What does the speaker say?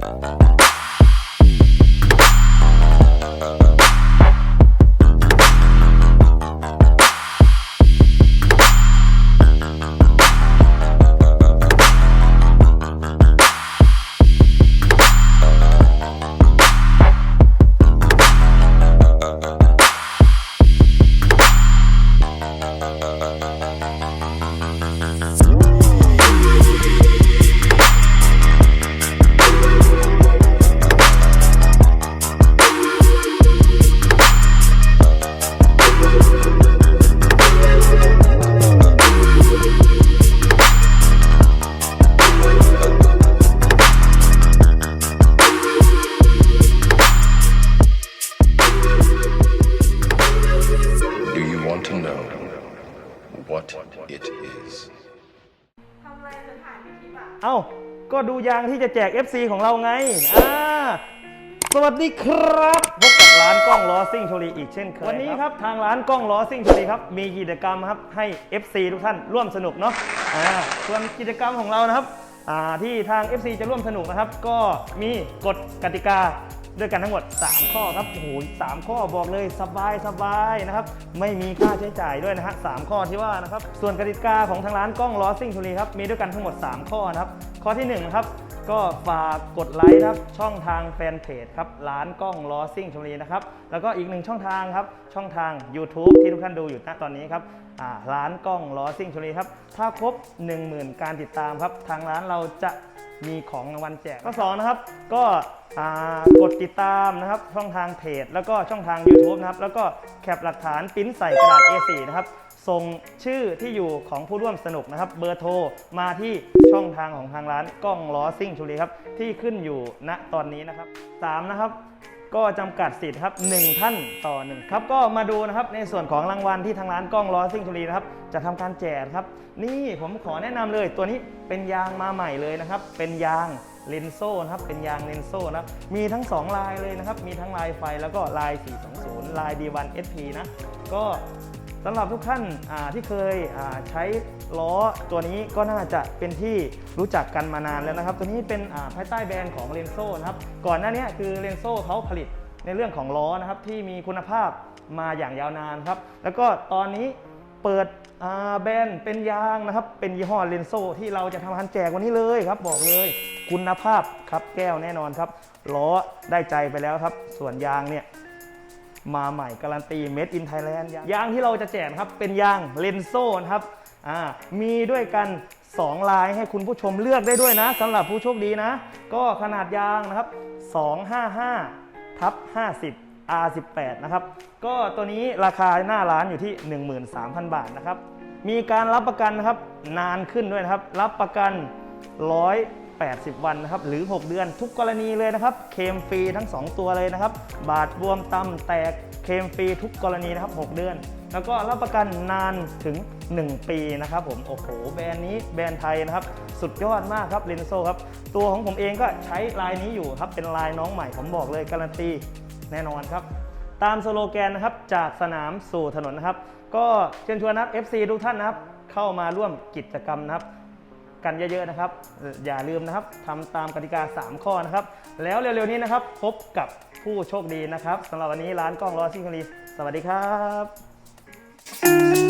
Thank you. It is? ทำอะไรจะถ่ายเป็นคลิปอะ เอ้า ก็ดูยางที่จะแจก FC ของเราไง อ่า สวัสดีครับ พบกับร้านกล้องล้อซิ่งโชลีอีกเช่นเคย วันนี้ครับทางร้านกล้องล้อซิ่งโชลีครับ มีกิจกรรมครับให้ FC ทุกท่านร่วมสนุกเนาะ อ่า ส่วนกิจกรรมของเรานะครับ อ่า ที่ทาง FC จะร่วมสนุกนะครับ ก็มีกฎกติกา ด้วยกันทั้งหมด 3 ข้อครับโอ้โหสามข้อบอกเลยสบายสบายนะครับไม่มีค่าใช้จ่ายด้วยนะฮะสามข้อที่ว่านะครับส่วนกติกาของทางร้านกล้องล้อซิ่งโชลีครับมีด้วยกันทั้งหมด 3 ข้อนะครับข้อที่1นะครับก็ฝากกดไลค์นะครับช่องทางแฟนเพจครับร้านกล้องล้อซิ่งชลบุรีนะครับแล้วก็อีกหนึ่งช่องทางครับช่องทาง YouTube ที่ทุกท่านดูอยู่ณตอนนี้ครับร้านกล้องล้อซิ่งชลีครับ ถ้าครบ 10,000 การติดตามครับ ทางร้านเราจะมีของรางวัลแจกข้อสองนะครับ ก็กดติดตามนะครับ ช่องทางเพจ แล้วก็ช่องทาง YouTube นะครับ แล้วก็แคปหลักฐานปิ้นใส่กระดาษ A4 นะครับส่งชื่อที่อยู่ของผู้ร่วมสนุกนะครับ เบอร์โทรมาที่ช่องทางของทางร้านกล้องล้อซิ่งชุลีครับ ที่ขึ้นอยู่ณตอนนี้นะครับ3นะครับ ก็จำกัดสิทธิ์ครับ 1 ท่านต่อ 1 ครับ ก็มาดูนะครับในส่วนของรางวัลที่ทางร้านกล้องล้อซิ่งชุลีนะครับ จะทำการแจกครับ นี่ผมขอแนะนำเลยตัวนี้เป็นยางมาใหม่เลยนะครับ เป็นยางเลนโซ่นะครับเป็นยางเลนโซ่นะมีทั้ง 2 ลายเลยนะครับ มีทั้งลายไฟแล้วก็ลาย 420 ลาย D1 SP นะก็ สำหรับทุกท่านที่เคยใช้ล้อตัวนี้ก็น่าจะเป็นที่รู้จักกันมานานแล้วนะครับ ตัวนี้เป็นภายใต้แบรนด์ของเ e นโซนะครับ ก่อนหน้านี้คือเ e นโซเขาผลิตในเรื่องของล้อนะครับที่มีคุณภาพมาอย่างยาวนานครับ แล้วก็ตอนนี้เปิดแบรนด์เป็นยางนะครับ เป็นยี่ห้อเ e นโซที่เราจะทำการแจกวันนี้เลยครับ บอกเลยคุณภาพครับแก้วแน่นอนครับล้อได้ใจไปแล้วครับ ส่วนยางเนี่ย มาใหม่การันตี Made in Thailand ยางยางที่เราจะแจกครับเป็นยางเลนโซ่นะครับมีด้วยกัน 2 ลายให้คุณผู้ชมเลือกได้ด้วยนะสำหรับผู้โชคดีนะ ก็ขนาดยางนะครับ 255ทับ50 R18 นะครับ ก็ตัวนี้ราคาหน้าร้านอยู่ที่ 13,000 บาทนะครับ มีการรับประกันนะครับนานขึ้นด้วยนะครับ รับประกัน 80 วันนะครับหรือ 6 เดือนทุกกรณีเลยนะครับเคมฟรีทั้ง 2 ตัวเลยนะครับ บาดบวมตำแตกเคมฟรีทุกกรณีนะครับ 6 เดือน แล้วก็รับประกันนานถึง 1 ปีนะครับผมโอ้โหแบรนด์นี้แบรนด์ไทยนะครับ สุดยอดมากครับเรนโซครับ ตัวของผมเองก็ใช้ลายนี้อยู่ครับเป็นลายน้องใหม่ผมบอกเลยการันตีแน่นอนครับตามสโลแกนนะครับจากสนามสู่ถนนนะครับ ก็เชิญชวนนะครับ FC ทุกท่านนะครับ เข้ามาร่วมกิจกรรมนะครับ กันเยอะๆนะครับ อย่าลืมนะครับทำตามกติกา 3 ข้อนะครับ แล้วเร็วๆนี้นะครับ พบกับผู้โชคดีนะครับสำหรับวันนี้ร้านกล้องร้อซิ่งคลีสวัสดีครับ